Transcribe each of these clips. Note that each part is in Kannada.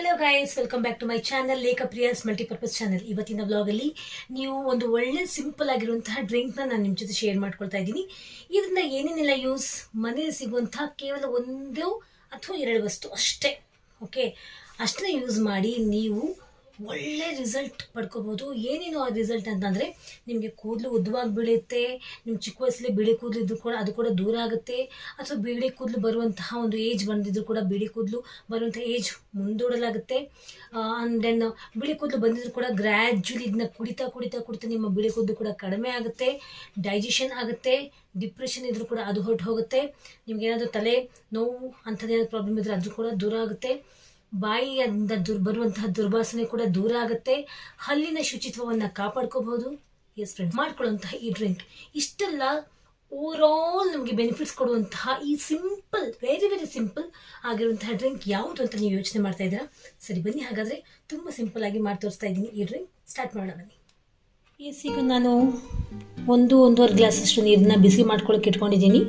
Hello guys welcome back to my channel Lekha Priya's multipurpose channel ಇವತ್ತಿನ ವ್ಲಾಗಲ್ಲಿ ನೀವು ಒಂದು ಒಳ್ಳೆ ಸಿಂಪಲ್ ಆಗಿರುವಂತಹ ಡ್ರಿಂಕ್ನ ನಾನು ನಿಮ್ಮ ಜೊತೆ ಶೇರ್ ಮಾಡ್ಕೊಳ್ತಾ ಇದ್ದೀನಿ. ಇದರಿಂದ ಏನೇನೆಲ್ಲ ಯೂಸ್ ಮನೆಯಲ್ಲಿ ಸಿಗುವಂತಹ ಕೇವಲ ಒಂದು ಅಥವಾ ಎರಡು ವಸ್ತು ಅಷ್ಟೇ. ಓಕೆ ಅಷ್ಟನ್ನೇ ಯೂಸ್ ಮಾಡಿ ನೀವು ಒಳ್ಳೆ ರಿಸಲ್ಟ್ ಪಡ್ಕೋಬೋದು. ಏನೇನು ಆ ರಿಸಲ್ಟ್ ಅಂತಂದರೆ ನಿಮಗೆ ಕೂದಲು ಉದ್ದವಾಗಿ ಬೀಳುತ್ತೆ ನಿಮ್ಮ ಚಿಕ್ಕ ವಯಸ್ಸಲ್ಲಿ ಬಿಳಿ ಕೂದಲು ಇದ್ರೂ ಕೂಡ ಅದು ಕೂಡ ದೂರ ಆಗುತ್ತೆ. ಅಥವಾ ಬಿಳಿ ಕೂದಲು ಬರುವಂತಹ ಒಂದು ಏಜ್ ಬಂದಿದ್ರು ಕೂಡ ಬಿಳಿ ಕೂದಲು ಬರುವಂಥ ಏಜ್ ಮುಂದೂಡಲಾಗುತ್ತೆ. ಆ್ಯಂಡ್ ದೆನ್ ಬಿಳಿ ಕೂದಲು ಬಂದಿದ್ರು ಕೂಡ ಗ್ರ್ಯಾಜುಲಿ ಇದನ್ನ ಕುಡಿತಾ ಕುಡಿತಾ ಕುಡಿತಾ ನಿಮ್ಮ ಬಿಳಿ ಕೂದಲು ಕೂಡ ಕಡಿಮೆ ಆಗುತ್ತೆ. ಡೈಜೆಷನ್ ಆಗುತ್ತೆ. ಡಿಪ್ರೆಷನ್ ಇದ್ರೂ ಕೂಡ ಅದು ಹೊರಟು ಹೋಗುತ್ತೆ ನಿಮ್ಗೆ ಏನಾದರೂ ತಲೆ ನೋವು ಅಂಥದ್ದೇನಾದ್ರು ಪ್ರಾಬ್ಲಮ್ ಇದ್ದರೆ ಅದು ಕೂಡ ದೂರ ಆಗುತ್ತೆ. ಬಾಯಿಯಿಂದ ದುರ್, ಬರುವಂತಹ ದುರ್ವಾಸನೆ ಕೂಡ ದೂರ ಆಗುತ್ತೆ. ಹಲ್ಲಿನ ಶುಚಿತ್ವವನ್ನು ಕಾಪಾಡ್ಕೋಬಹುದು. ಎಸ್ ಫ್ರೆಂಡ್ ಮಾಡ್ಕೊಳ್ಳುವಂತಹ ಈ ಡ್ರಿಂಕ್ ಇಷ್ಟೆಲ್ಲ ಓವರ್ ಆಲ್ ನಮಗೆ ಬೆನಿಫಿಟ್ಸ್ ಕೊಡುವಂತಹ ಈ ಸಿಂಪಲ್ ವೆರಿ ವೆರಿ ಸಿಂಪಲ್ ಆಗಿರುವಂತಹ ಡ್ರಿಂಕ್ ಯಾವುದು ಅಂತ ನೀವು ಯೋಚನೆ ಮಾಡ್ತಾ ಇದ್ದೀರಾ? ಸರಿ, ಬನ್ನಿ. ಹಾಗಾದರೆ ತುಂಬ ಸಿಂಪಲ್ ಆಗಿ ಮಾಡಿ ತೋರಿಸ್ತಾ ಇದ್ದೀನಿ ಈ ಡ್ರಿಂಕ್ ಸ್ಟಾರ್ಟ್ ಮಾಡೋಣ ಬನ್ನಿ. ಈಗ ನಾನು ಒಂದು, ಒಂದೂವರೆ ಗ್ಲಾಸ್ ಅಷ್ಟು ನೀರನ್ನ ಬಿಸಿ ಮಾಡ್ಕೊಳ್ಳೋಕೆ ಇಟ್ಕೊಂಡಿದ್ದೀನಿ.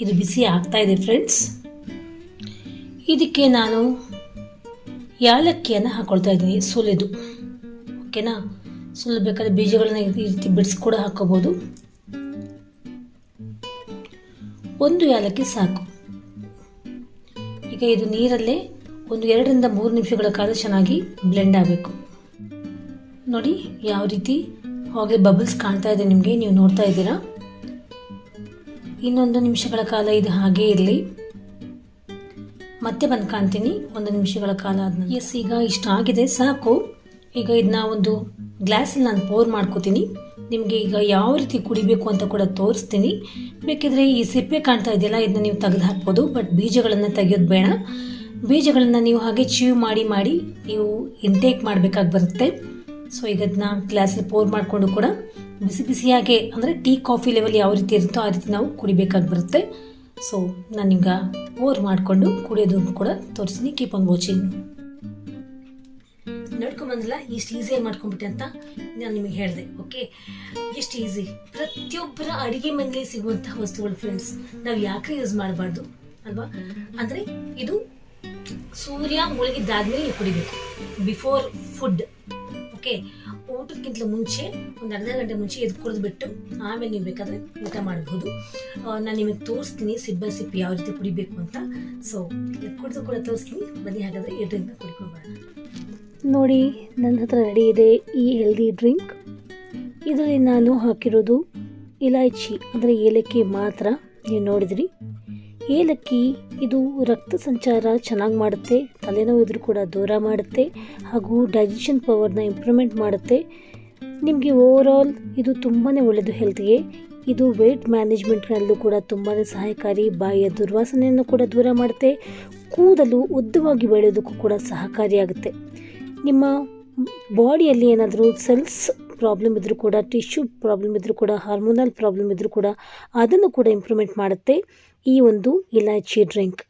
ಇದು ಬಿಸಿ ಆಗ್ತಾ ಇದೆ ಫ್ರೆಂಡ್ಸ್ ಇದಕ್ಕೆ ನಾನು ಯಾಲಕ್ಕಿಯನ್ನು ಹಾಕ್ಕೊಳ್ತಾ ಇದ್ದೀನಿ, ಸುಲಿದು. ಓಕೆನಾ? ಸುಲಿದು ಬೇಕಾದ್ರೆ ಬೀಜಗಳನ್ನ ಈ ರೀತಿ ಬಿಡಿಸಿ ಕೂಡ ಹಾಕೋಬಹುದು ಒಂದು ಯಾಲಕ್ಕಿ ಸಾಕು. ಈಗ ಇದು ನೀರಲ್ಲೇ ಒಂದು ಎರಡರಿಂದ ಮೂರು ನಿಮಿಷಗಳ ಕಾಲ ಚೆನ್ನಾಗಿ ಬ್ಲೆಂಡ್ ಆಗಬೇಕು. ನೋಡಿ, ಯಾವ ರೀತಿ ಹಾಗೆ ಬಬಲ್ಸ್ ಕಾಣ್ತಾ ಇದೆ ನಿಮಗೆ, ನೀವು ನೋಡ್ತಾ ಇದ್ದೀರಾ? ಇನ್ನೊಂದು ನಿಮಿಷಗಳ ಕಾಲ ಇದು ಹಾಗೇ ಇರಲಿ. ಮತ್ತೆ ಬಂದು ಕಾಣ್ತೀನಿ. ಒಂದು ನಿಮಿಷಗಳ ಕಾಲ ಅದನ್ನ ಎಸ್, ಈಗ ಇಷ್ಟ ಆಗಿದೆ. ಸಾಕು. ಈಗ ಇದನ್ನ ಒಂದು ಗ್ಲಾಸಲ್ಲಿ ನಾನು ಪೋರ್ ಮಾಡ್ಕೋತೀನಿ. ನಿಮಗೆ ಈಗ ಯಾವ ರೀತಿ ಕುಡಿಬೇಕು ಅಂತ ಕೂಡ ತೋರಿಸ್ತೀನಿ. ಬೇಕಿದ್ರೆ ಈ ಸಿಪ್ಪೆ ಕಾಣ್ತಾ ಇದೆಯಲ್ಲ, ಇದನ್ನ ನೀವು ತೆಗೆದು ಹಾಕ್ಬೋದು. ಬಟ್ ಬೀಜಗಳನ್ನು ತೆಗೆಯೋದು ಬೇಡ. ಬೀಜಗಳನ್ನು ನೀವು ಹಾಗೆ ಚೀವ್ ಮಾಡಿ ಮಾಡಿ ನೀವು ಇಂಟೇಕ್ ಮಾಡಬೇಕಾಗಿ ಬರುತ್ತೆ. ಸೊ ಈಗ ಅದನ್ನ ಗ್ಲಾಸಲ್ಲಿ ಪೋರ್ ಮಾಡಿಕೊಂಡು ಕೂಡ ಬಿಸಿ ಬಿಸಿಯಾಗೆ, ಅಂದರೆ ಟೀ, ಕಾಫಿ ಲೆವೆಲ್ ಯಾವ ರೀತಿ ಇರುತ್ತೋ ಆ ರೀತಿ ನಾವು ಕುಡಿಬೇಕಾಗಿ ಬರುತ್ತೆ. ಸೊ ನಾನೀಗ ಓರ್ ಮಾಡಿಕೊಂಡು ಕುಡಿಯೋದು ಕೂಡ ತೋರಿಸ್ತೀನಿ ಕೀಪ್ ಆನ್ ವಾಚಿಂಗ್ ನೋಡ್ಕೊಂಬಂದಿಲ್ಲ ಇಷ್ಟು ಈಸಿಯಾಗಿ ಮಾಡ್ಕೊಂಬಿಟ್ಟೆ ಅಂತ ನಾನು ನಿಮಗೆ ಹೇಳಿದೆ ಓಕೆ ಎಷ್ಟು ಈಸಿ ಪ್ರತಿಯೊಬ್ಬರ ಅಡುಗೆ ಮನೆಯಲ್ಲಿ ಸಿಗುವಂತಹ ವಸ್ತುಗಳು ಫ್ರೆಂಡ್ಸ್ ನಾವು ಯಾಕೆ ಯೂಸ್ ಮಾಡಬಾರ್ದು, ಅಲ್ವಾ? ಅಂದರೆ ಇದು ಸೂರ್ಯ ಮುಳುಗಿದ್ದಾದ್ಮೇಲೆ ಕುಡಿಬೇಕು. ಬಿಫೋರ್ ಫುಡ್ ಓಕೆ ಊಟಕ್ಕಿಂತ ಮುಂಚೆ ಒಂದು ಅರ್ಧ ಗಂಟೆ ಮುಂಚೆ ಎದ್ದು ಕುಡಿದು ಬಿಟ್ಟು ಆಮೇಲೆ ನೀವು ಬೇಕಾದರೆ ಊಟ ಮಾಡಬಹುದು ನಾನು ನಿಮಗೆ ತೋರಿಸ್ತೀನಿ ಸಿಬ್ಬ ಸಿಪ್ಪಿ ಯಾವ ರೀತಿ ಕುಡಿಬೇಕು ಅಂತ. ಸೊ ಕುಡಿದು ಕೂಡ ತೋರಿಸ್ತೀನಿ. ಬನ್ನಿ ಹಾಗಾದರೆ ಈ ಡ್ರಿಂಕ್ನ ಕುಡ್ಕೊಂಬರೋಣ ನೋಡಿ ನನ್ನ ಹತ್ರ ರೆಡಿ ಇದೆ ಈ ಹೆಲ್ದಿ ಡ್ರಿಂಕ್ ಇದರಲ್ಲಿ ನಾನು ಹಾಕಿರೋದು ಇಲಾಯ್ಚಿ ಅಂದರೆ ಏಲಕ್ಕಿ ಮಾತ್ರ. ನೀವು ನೋಡಿದ್ರಿ? ಏಲಕ್ಕಿ, ಇದು ರಕ್ತ ಸಂಚಾರ ಚೆನ್ನಾಗಿ ಮಾಡುತ್ತೆ, ತಲೆನೋವು ಇದ್ರೂ ಕೂಡ ದೂರ ಮಾಡುತ್ತೆ, ಹಾಗೂ ಡೈಜೆಷನ್ ಪವರ್ನ ಇಂಪ್ರೂವ್ಮೆಂಟ್ ಮಾಡುತ್ತೆ. ನಿಮಗೆ ಓವರಾಲ್ ಇದು ತುಂಬಾ ಒಳ್ಳೆಯದು ಹೆಲ್ತ್ಗೆ ಇದು ವೆಯ್ಟ್ ಮ್ಯಾನೇಜ್ಮೆಂಟ್ನಲ್ಲೂ ಕೂಡ ತುಂಬಾ ಸಹಾಯಕಾರಿ ಬಾಯಿಯ ದುರ್ವಾಸನೆಯನ್ನು ಕೂಡ ದೂರ ಮಾಡುತ್ತೆ, ಕೂದಲು ಉದ್ದವಾಗಿ ಬೆಳೆಯೋದಕ್ಕೂ ಕೂಡ ಸಹಕಾರಿಯಾಗುತ್ತೆ ನಿಮ್ಮ ಬಾಡಿಯಲ್ಲಿ ಏನಾದರೂ ಸೆಲ್ಸ್ ಪ್ರಾಬ್ಲಮ್ ಇದ್ದರೂ ಕೂಡ ಟಿಶ್ಯೂ ಪ್ರಾಬ್ಲಮ್ ಇದ್ದರೂ ಕೂಡ ಹಾರ್ಮೋನಲ್ ಪ್ರಾಬ್ಲಮ್ ಇದ್ದರೂ ಕೂಡ, ಅದನ್ನು ಕೂಡ ಇಂಪ್ರೂವ್ಮೆಂಟ್ ಮಾಡುತ್ತೆ. ಈ ಒಂದು ಇಲಾಚಿ ಡ್ರಿಂಕ್.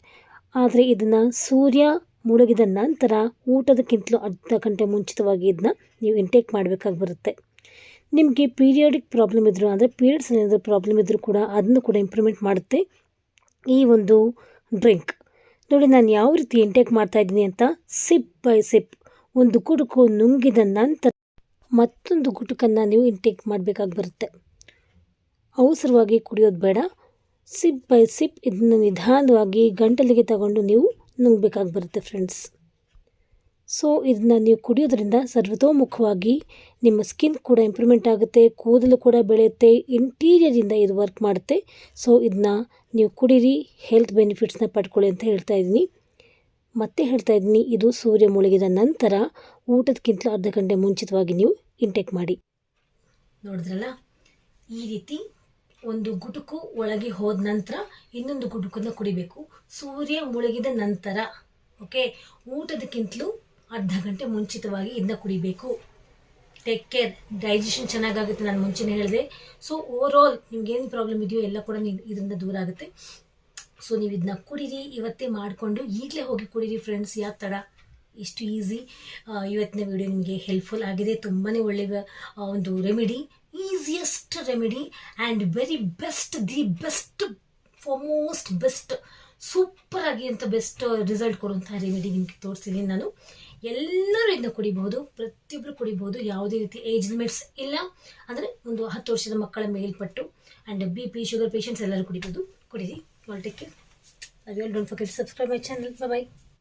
ಆದರೆ ಇದನ್ನು ಸೂರ್ಯ ಮುಳುಗಿದ ನಂತರ ಊಟದಕ್ಕಿಂತಲೂ ಅರ್ಧ ಗಂಟೆ ಮುಂಚಿತವಾಗಿ ಇದನ್ನ ನೀವು ಇಂಟೇಕ್ ಮಾಡಬೇಕಾಗಿ ಬರುತ್ತೆ ನಿಮಗೆ ಪೀರಿಯಾಡಿಕ್ ಪ್ರಾಬ್ಲಮ್ ಇದ್ದರೂ ಅಂದರೆ ಪೀರಿಯಡ್ಸ್ ಏನಾದರೂ ಪ್ರಾಬ್ಲಮ್ ಇದ್ದರೂ ಕೂಡ ಅದನ್ನು ಕೂಡ ಇಂಪ್ರೂವ್ಮೆಂಟ್ ಮಾಡುತ್ತೆ ಈ ಒಂದು ಡ್ರಿಂಕ್. ನೋಡಿ, ನಾನು ಯಾವ ರೀತಿ ಇಂಟೇಕ್ ಮಾಡ್ತಾ ಇದ್ದೀನಿ ಅಂತ ಸಿಪ್ ಬೈ ಸಿಪ್ ಒಂದು ಗುಟುಕು ನುಂಗಿದ ನಂತರ ಮತ್ತೊಂದು ಗುಟುಕನ್ನು ನೀವು ಇಂಟೇಕ್ ಮಾಡಬೇಕಾಗಿ ಬರುತ್ತೆ ಅವಸರವಾಗಿ ಕುಡಿಯೋದು ಬೇಡ ಸಿಪ್ ಬೈ ಸಿಪ್ ಇದನ್ನು ನಿಧಾನವಾಗಿ ಗಂಟಲಿಗೆ ತಗೊಂಡು ನೀವು ನುಂಗಬೇಕಾಗಿ ಬರುತ್ತೆ ಫ್ರೆಂಡ್ಸ್. ಸೊ, ಇದನ್ನು ನೀವು ಕುಡಿಯೋದ್ರಿಂದ ಸರ್ವತೋಮುಖವಾಗಿ ನಿಮ್ಮ ಸ್ಕಿನ್ ಕೂಡ ಇಂಪ್ರೂವ್ಮೆಂಟ್ ಆಗುತ್ತೆ, ಕೂದಲು ಕೂಡ ಬೆಳೆಯುತ್ತೆ ಇಂಟೀರಿಯರಿಂದ ಇದು ವರ್ಕ್ ಮಾಡುತ್ತೆ. ಸೊ, ಇದನ್ನ ನೀವು ಕುಡೀರಿ ಹೆಲ್ತ್ ಬೆನಿಫಿಟ್ಸ್ನ ಪಡ್ಕೊಳ್ಳಿ ಅಂತ ಹೇಳ್ತಾ ಇದ್ದೀನಿ. ಮತ್ತೆ ಹೇಳ್ತಾ ಇದ್ದೀನಿ, ಇದು ಸೂರ್ಯ ಮುಳುಗಿದ ನಂತರ ಊಟದಕ್ಕಿಂತ ಅರ್ಧ ಗಂಟೆ ಮುಂಚಿತವಾಗಿ ನೀವು ಇಂಟೇಕ್ ಮಾಡಿ. ನೋಡಿದ್ರಲ್ಲ, ಈ ರೀತಿ ಒಂದು ಗುಟುಕು ಒಳಗೆ ಹೋದ ನಂತರ ಇನ್ನೊಂದು ಗುಟುಕನ್ನು ಕುಡಿಬೇಕು. ಸೂರ್ಯ ಮುಳುಗಿದ ನಂತರ ಓಕೆ ಊಟದಕ್ಕಿಂತಲೂ ಅರ್ಧ ಗಂಟೆ ಮುಂಚಿತವಾಗಿ ಇದನ್ನ ಕುಡಿಬೇಕು. ಟೇಕ್ ಕೇರ್ ಡೈಜೆಷನ್ ಚೆನ್ನಾಗಾಗುತ್ತೆ ನಾನು ಮುಂಚೆನೇ ಹೇಳಿದೆ. ಸೊ ಓವರ್ ಆಲ್ ನಿಮ್ಗೇನು ಪ್ರಾಬ್ಲಮ್ ಇದೆಯೋ ಎಲ್ಲ ಕೂಡ ಇದರಿಂದ ದೂರ ಆಗುತ್ತೆ. ಸೊ ನೀವು ಇದನ್ನ ಕುಡೀರಿ, ಇವತ್ತೇ ಮಾಡಿಕೊಂಡು ಈಗಲೇ ಹೋಗಿ ಕುಡೀರಿ ಫ್ರೆಂಡ್ಸ್ ಯಾವ ತಡ? ಇಷ್ಟು ಈಸಿ. ಇವತ್ತಿನ ವಿಡಿಯೋ ನಿಮಗೆ ಹೆಲ್ಪ್ಫುಲ್ ಆಗಿದೆ. ತುಂಬಾ ಒಳ್ಳೆಯ ಒಂದು remedy easiest remedy and very best the best for most best super ಆಗಿ ಅಂತ ಬೆಸ್ಟ್ ರಿಸಲ್ಟ್ ಕೊಡುವಂಥ ರೆಮಿಡಿ ನಿಮಗೆ ತೋರಿಸಿದ್ದೀನಿ ನಾನು. ಎಲ್ಲರೂ ಇದನ್ನ ಕುಡಿಬಹುದು ಪ್ರತಿಯೊಬ್ಬರು ಕುಡಿಬಹುದು. ಯಾವುದೇ ರೀತಿ ಏಜ್ ಲಿಮಿಟ್ಸ್ ಇಲ್ಲ. ಅಂದರೆ ಒಂದು ಹತ್ತು ವರ್ಷದ ಮಕ್ಕಳ ಮೇಲ್ಪಟ್ಟು and B P sugar patients ಎಲ್ಲರೂ ಕುಡಿಬೋದು ಕುಡಿರಿ. Take care I will don't forget subscribe my channel bye